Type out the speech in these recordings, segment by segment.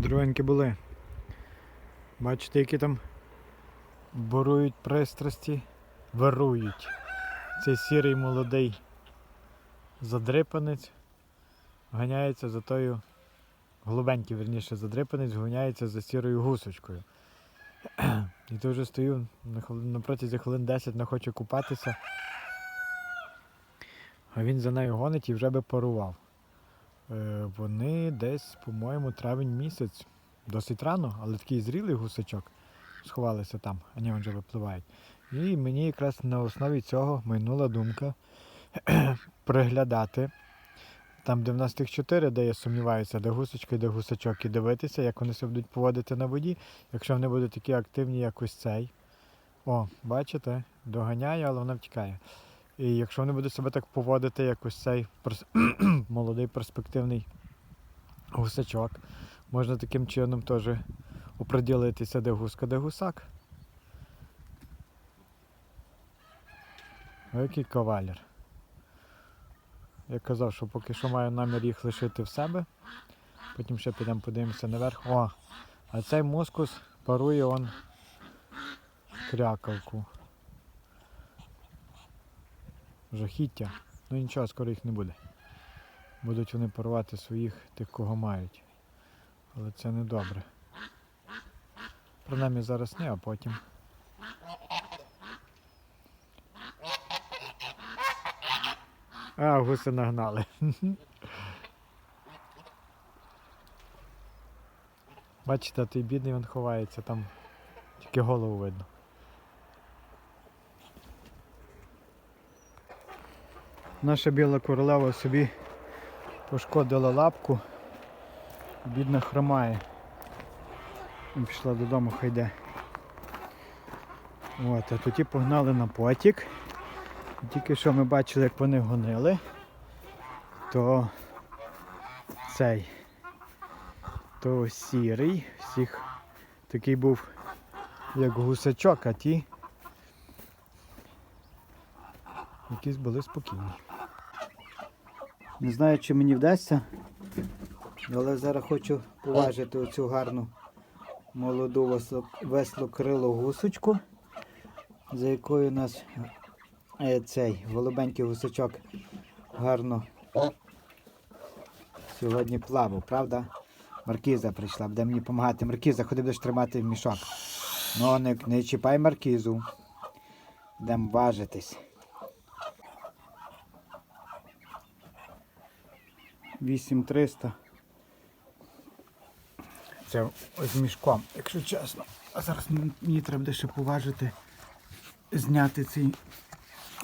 Другенькі були. Бачите, які там борують пристрасті, вирують. Цей сірий молодий задрипанець ганяється за тою, голубенький, верніше, задрипанець ганяється за сірою гусочкою. І то вже стою на, на протязі хвилин 10 не хочу купатися. А він за нею гонить і вже би парував. Е, вони десь, по-моєму, травень місяць. Досить рано, але такий зрілий гусачок сховалися там, а ні, вже випливають. І мені якраз на основі цього майнула думка приглядати. Там, де в нас тих чотири, де я сумніваюся, де гусочка і де гусачок, і дивитися, як вони себе будуть поводити на воді, якщо вони будуть такі активні, як ось цей. О, бачите, доганяє, але вона втікає. І якщо вони будуть себе так поводити, як ось цей перс- молодий перспективний гусачок, можна таким чином теж оприділитися, де гуска, де гусак. О, який кавалер. Я казав, що поки що маю намір їх лишити в себе. Потім ще підемо подивимося наверх. О! А цей мускус парує он крякалку. Жахіття. Ну нічого, скоро їх не буде. Будуть вони парувати своїх тих, кого мають. Але це не добре. Принаймні зараз не, а потім. А, гуси нагнали. Бачите, той бідний він ховається, там тільки голову видно. Наша біла королева собі пошкодила лапку. Бідна хромає. І пішла додому, хай йде. От, а тоді погнали на потік. Тільки що ми бачили, як вони гонили, то цей, то сірий, всіх такий був як гусачок, а ті якісь були спокійні. Не знаю, чи мені вдасться, але зараз хочу поважити оцю гарну молоду весло- веслокрилу гусочку, за якою у нас е, цей голубенький гусачок гарно сьогодні плавав, правда? Маркіза прийшла, буде мені допомагати. Маркіза, ходи будеш тримати мішок. Ну, не, не чіпай маркізу. Будемо важитись. Вісім триста. Це ось мішком, якщо чесно. А зараз мені треба буде ще поважити, зняти цей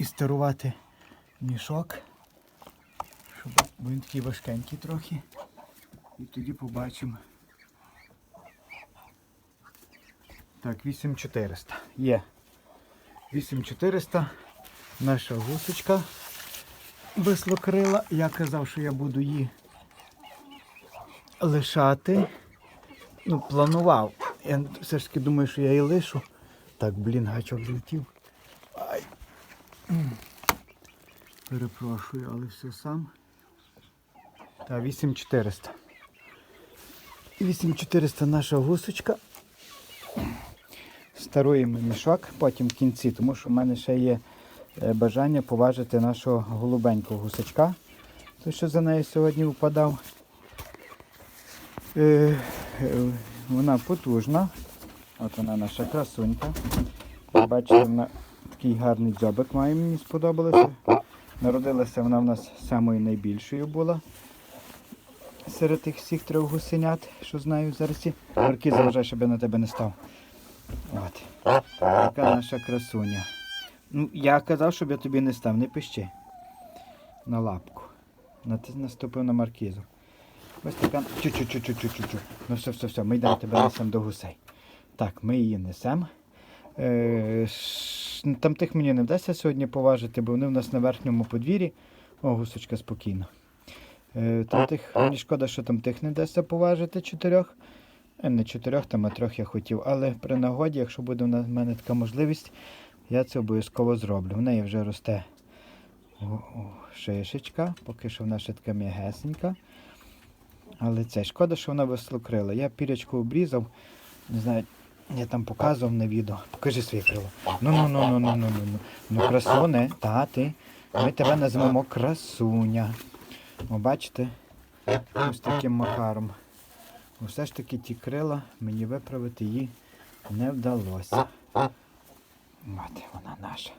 і старувати мішок. Щоб, він такий важкенький трохи. І тоді побачимо. Так, 8400. Є. 8400. Наша гусочка веслокрила. Я казав, що я буду її лишати. Ну, планував. Я все ж таки думаю, що я її лишу. Так, блін, гачок злетів. Ай. Перепрошую, але все сам. Та 8400. 8400 наша гусочка. Старуємо мішок потім в кінці, тому що в мене ще є бажання поважити нашого голубенького гусачка. Той, що за нею сьогодні впадав. Е, е, Вона потужна. От вона наша красунька. Бачите, вона такий гарний дзьобик має, мені сподобалося. Народилася вона в нас самою найбільшою була. Серед тих всіх трьох гусенят, що знаю зараз. Марки заважай, щоб я на тебе не став. От. Така наша красуня. Ну, я казав, щоб я тобі не став, не пищи. На лапку. На, ти наступив на маркізу. Ось така. Чу-чу-чу-чу-чу-чу. Ну все, все, все, ми йдемо тебе несемо до гусей. Так, ми її несемо. Е, ш- там тих мені не вдасться сьогодні поважити, бо вони в нас на верхньому подвір'ї. О, гусочка спокійно. Е, там тих, мені шкода, що там тих не вдасться поважити чотирьох. Е, Не чотирьох, там а трьох я хотів. Але при нагоді, якщо буде в мене така можливість, я це обов'язково зроблю. В неї вже росте шишечка, поки що вона ще така м'ягесенька. Але це шкода, що вона веслокрила. Я пірячку обрізав. Не знаю, я там показував на відео. Покажи своє крило. Ну ну красуне, та. Ми тебе назвемо красуня. О, бачите? Ось таким махаром. Все ж таки ті крила мені виправити її не вдалося. От вона наша.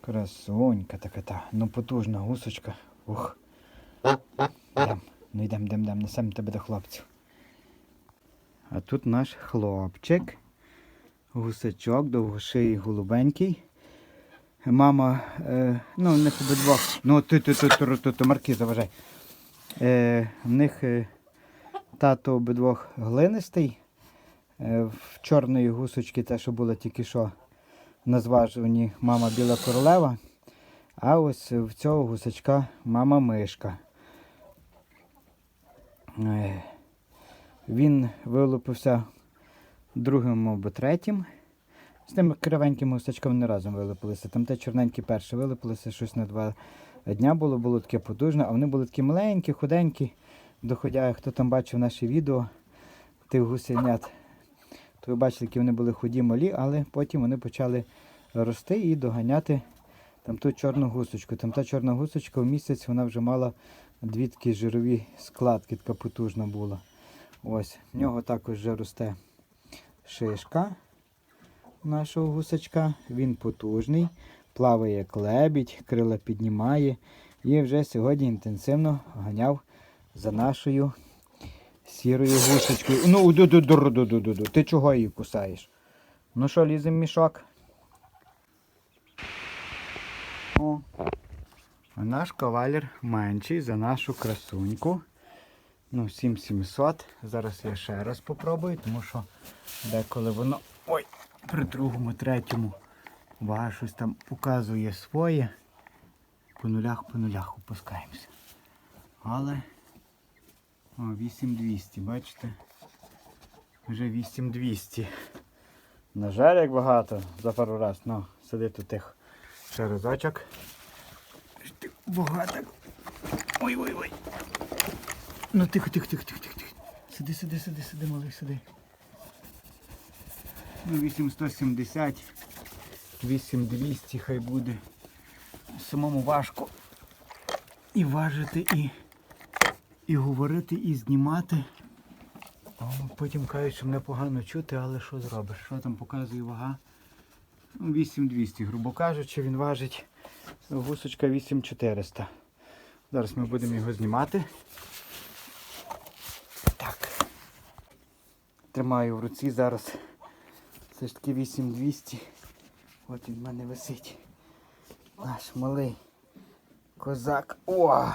Красунька така та. Ну потужна гусочка. Ух. Йдем. Ну йдем, йдем, йдем, несемо тебе до хлопців. А тут наш хлопчик. Гусачок, довгоший голубенький. Мама, е, ну, в них обидвох. Ну, ти, ти, ти, ти, ти, ти, марки заважай. Е, в них е, тато обидвох глинистий. Е, в чорної гусочки, те, що було тільки що на зважуванні, мама біла королева. А ось в цього гусачка мама мишка. Е, Він вилупився другим або третім. З тим кривеньким гусачком не разом вилупилися. Там те чорненьке перше вилупилося, щось на два дня було, було таке потужне, а вони були такі маленькі, худенькі. Доходя, хто там бачив наші відео тих гусенят, то ви бачили, які вони були худі малі, але потім вони почали рости і доганяти там ту чорну гусочку. Там та чорна гусочка в місяць вона вже мала дві такі жирові складки, така потужна була. Ось, в нього також вже росте шишка нашого гусачка. Він потужний, плаває як лебідь, крила піднімає. І вже сьогодні інтенсивно ганяв за нашою сірою гусочкою. Ну, ду ду ду ду ду ду ду Ти чого її кусаєш? Ну що, лізем мішок? О. А наш кавалер менший за нашу красуньку. Ну, 7700. Зараз я ще раз попробую, тому що деколи воно. Ой, при другому, третьому вага щось там показує своє. По нулях, по нулях опускаємося. Але о, 8200, бачите? Вже 8200. На жаль, як багато за пару раз. Ну, сиди тут тихо. Ще разочок. Багато. Ой-ой-ой. Ну тихо, тихо, тихо, тихо, тихо, тихо. Сиди, сиди, сиди, сиди, малий, сиди. Ну, 8170, 8200 хай буде. Самому важко і важити, і, і говорити, і знімати. Потім кажуть, що мене погано чути, але що зробиш? Що там показує вага? Ну, 8200, грубо кажучи, він важить гусочка 8400. Зараз ми будемо його знімати. Так. Тримаю в руці зараз. Це ж таки 8200. От він в мене висить. Наш малий козак. О!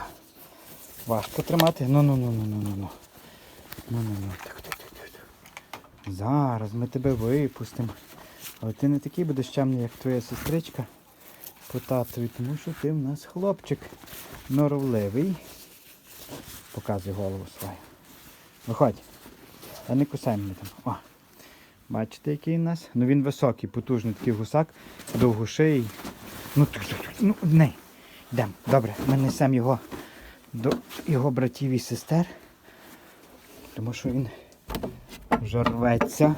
Важко тримати. Ну ну ну ну ну ну ну. Ну ну ну. Так, так, так, так. Зараз ми тебе випустимо. Але ти не такий будеш чемний, як твоя сестричка по татові, тому що ти в нас хлопчик норовливий. Показуй голову свою. Виходь. Та не кусай мене там. О. Бачите, який у нас? Ну він високий, потужний такий гусак, довгоший. Ну, ну, не. Йдемо. Добре, ми несемо його до його братів і сестер. Тому що він вже рветься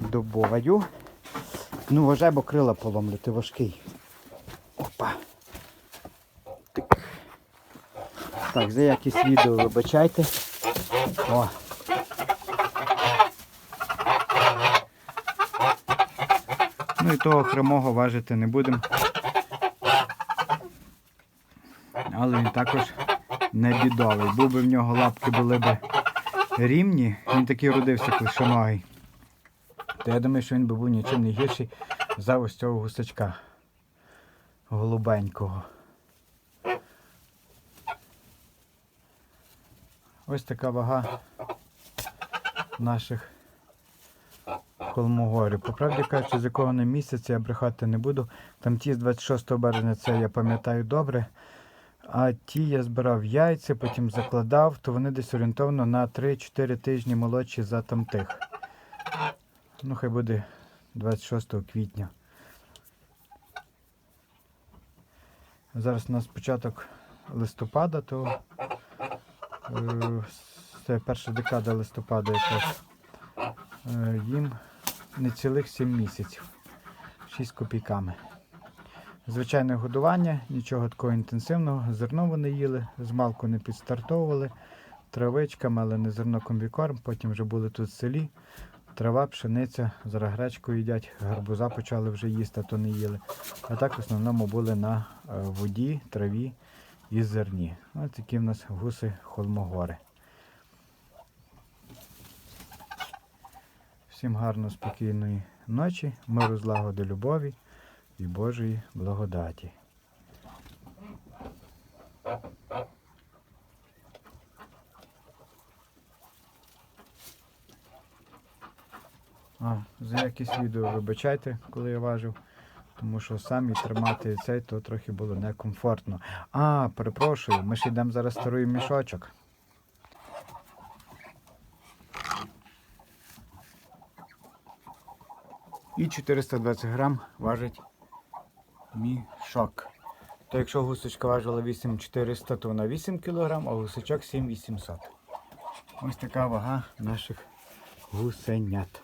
до бою. Ну, вважай, бо крила поломлю, ти важкий. Опа. Так. Так, за якість відео вибачайте. О. Ну і того хромого важити не будемо. Але він також не бідовий. Був би в нього лапки були б рівні, він такий родився клишоногий. То я думаю, що він би був нічим не гірший за ось цього гусачка голубенького. Ось така вага наших холмогорів. По правді кажучи, з якого не місяця я брехати не буду. Там ті з 26 березня це я пам'ятаю добре. А ті я збирав яйця, потім закладав, то вони десь орієнтовно на 3-4 тижні молодші за тамтих. Ну, хай буде 26 квітня. Зараз у нас початок листопада, то е, це перша декада листопада якраз. Е, Їм не цілих 7 місяців. 6 копійками. Звичайне годування, нічого такого інтенсивного. Зерно вони їли, з малку не підстартовували, травичками, але не зерно комбікорм. Потім вже були тут в селі. Трава, пшениця, зараз гречку їдять, гарбуза почали вже їсти, а то не їли. А так в основному були на е, воді, траві і зерні. Ось такі в нас гуси холмогори. Всім гарно, спокійної ночі, миру, злагоди, любові і Божої благодаті. А, за якісь відео вибачайте, коли я важив, тому що самі тримати цей, то трохи було некомфортно. А, перепрошую, ми ж йдемо зараз старий мішочок. І 420 грам важить мішок. То якщо гусочка важила 8400, то вона 8 кг, а гусочок 7800. Ось така вага наших гусенят.